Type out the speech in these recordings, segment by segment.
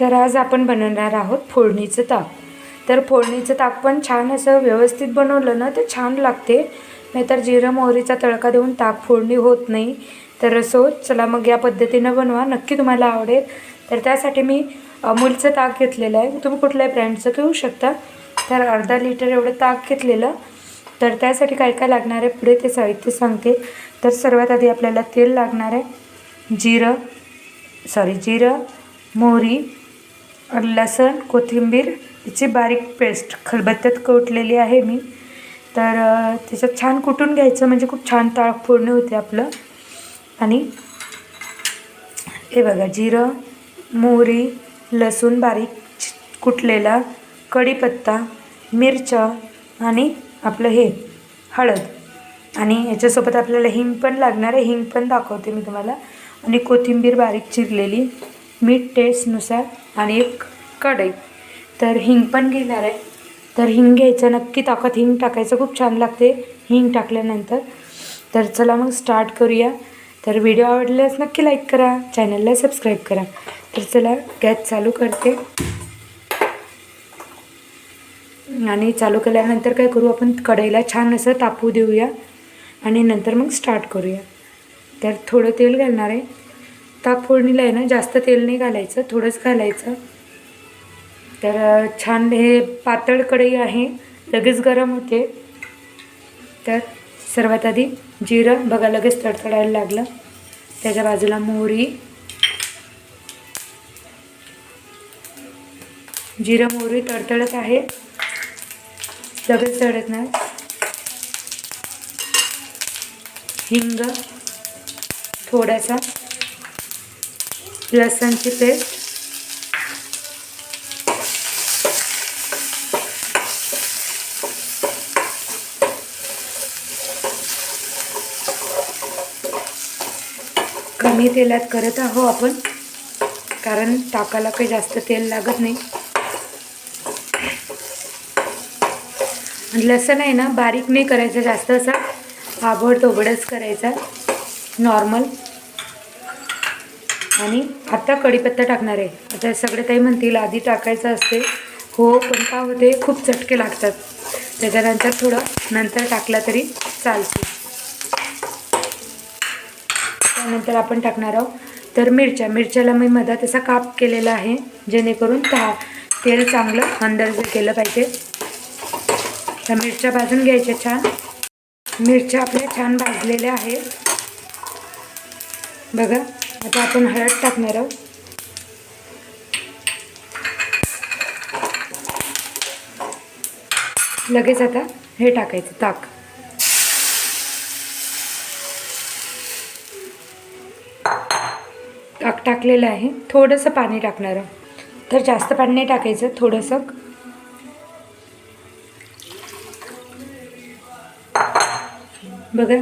तर आज आपण बनवणार आहोत फोडणीचं ताक. तर फोडणीचं ताक पण छान असं व्यवस्थित बनवलं ना तर छान लागते. नाहीतर जिरं मोहरीचा तडका देऊन ताक फोडणी होत नाही. तर असो चला मग या पद्धतीनं बनवा. नक्की तुम्हाला आवडेल. तर त्यासाठी मी अमूलचं ताक घेतलेलं आहे. तुम्ही कुठल्याही ब्रँडचं घेऊ शकता. तर अर्धा लिटर एवढं ताक घेतलेलं. तर त्यासाठी काय काय लागणार आहे पुढे ते साहित्य सांगते. तर सर्वात आधी आपल्याला तेल लागणार आहे. जिरं सॉरी जिरं मोहरी लसण कोथिंबीर याची बारीक पेस्ट. खलबत्त्यात कुटलेली आहे मी. तर त्याच्यात छान कुटून घ्यायचं म्हणजे खूप छान ताळ फोडणे होते आपलं. आणि हे बघा जिरं मोहरी लसूण बारीक कुटलेला कढीपत्ता मिरच्या आणि आपलं हे हळद. आणि याच्यासोबत आपल्याला हिंग पण लागणार आहे. हिंग पण दाखवते मी तुम्हाला. आणि कोथिंबीर बारीक चिरलेली. मीठ टेस्टनुसार आणि एक कढई. तर हिंग पण घेणार आहे. तर हिंग घ्यायचं नक्की ताकद हिंग टाकायचं. खूप छान लागते हिंग टाकल्यानंतर. तर चला मग स्टार्ट करूया. तर व्हिडिओ आवडल्यास नक्की लाईक करा. चॅनलला सबस्क्राईब करा. तर चला गॅस चालू करते. आणि चालू केल्यानंतर काय करू आपण? कढईला छान असं तापू देऊया. आणि नंतर मग स्टार्ट करूया. तर थोडं तेल घालणार आहे. ताक फोडणीला आहे ना जास्त तेल नाही घालायचं थोडंच घालायचं. तर छान हे पातळ कढई आहे लगेच गरम होते. तर सर्वात आधी जिरं बघा लगेच तडतडायला लागलं. त्याच्या बाजूला मोहरी. जिरं मोहरी तडतडत आहे. लगेच तडत नाही हिंग थोडासा. लसणची पेस्ट. कमी तेलात करत आहो आपण कारण टाकायला काही जास्त तेल लागत नाही. लसण आहे ना बारीक नाही करायचं जास्त असा आबड तोबडच करायचा नॉर्मल आणि आत्ता कढीपत्ता टाकणार आहे. आता सगळे काही म्हणतील आधी टाकायचं असते. हो पण का होते? खूप चटके लागतात. त्याच्यानंतर थोडं नंतर टाकला तरी चालते. त्यानंतर आपण टाकणार आहोत तर मिरच्या. मिरच्याला मी मधात असा काप केलेला आहे जेणेकरून ता तेल चांगलं अंदर केलं पाहिजे. तर मिरच्या भाजून घ्यायच्या छान. मिरच्या आपल्या छान भाजलेल्या आहेत. बघा. आता आपण हळद टाकणार आहोत. लगेच आता हे टाकायचं ताक. ताक टाकलेलं आहे. थोडंसं पाणी टाकणार आहोत. तर जास्त पाणी नाही टाकायचं थोडंसं. बघा.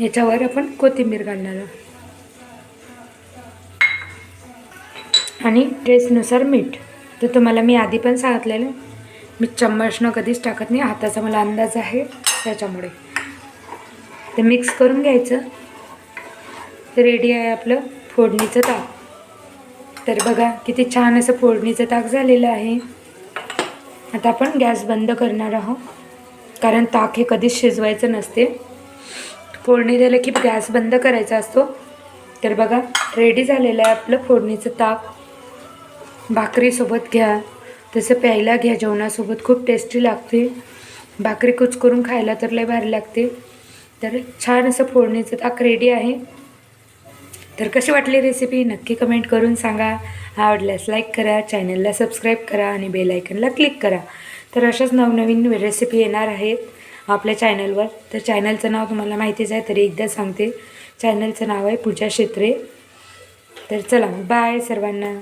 याच्यावर आपण कोथिंबीर घालणार आहोत. आणि टेस्टनुसार मीठ. तर तुम्हाला मी आधी पण सांगितलेलं मी चम्मचनं कधीच टाकत नाही हाताचा मला अंदाज आहे त्याच्यामुळे. ते मिक्स करून घ्यायचं. रेडी आहे आपलं फोडणीचं ताक. तर बघा किती छान असं फोडणीचं ताक झालेलं आहे. आता आपण गॅस बंद करणार आहोत. कारण ताक हे कधीच शिजवायचं नसते. फोडणी दिलं की गॅस बंद करायचा असतो. तर बघा रेडी झालेलं आहे आपलं फोडणीचं ताक. भाकरीसोबत घ्या. तसं प्यायला घ्या जेवणासोबत. खूप टेस्टी लागते. भाकरी कुच करून खायला तर लय भारी लागते. तर छान असं फोडणीचं ताक रेडी आहे. तर कशी वाटली रेसिपी नक्की कमेंट करून सांगा. आवडल्यास लाईक करा चॅनलला सबस्क्राईब करा आणि बेलायकनला क्लिक करा. तर अशाच नवनवीन रेसिपी येणार आहेत. आपल्या चॅनलवर तर चॅनलचं नाव तुम्हाला माहितीच आहे तरी एकदा सांगते. चॅनलचं नाव आहे पूजा क्षेत्रे. तर चला बाय सर्वांना.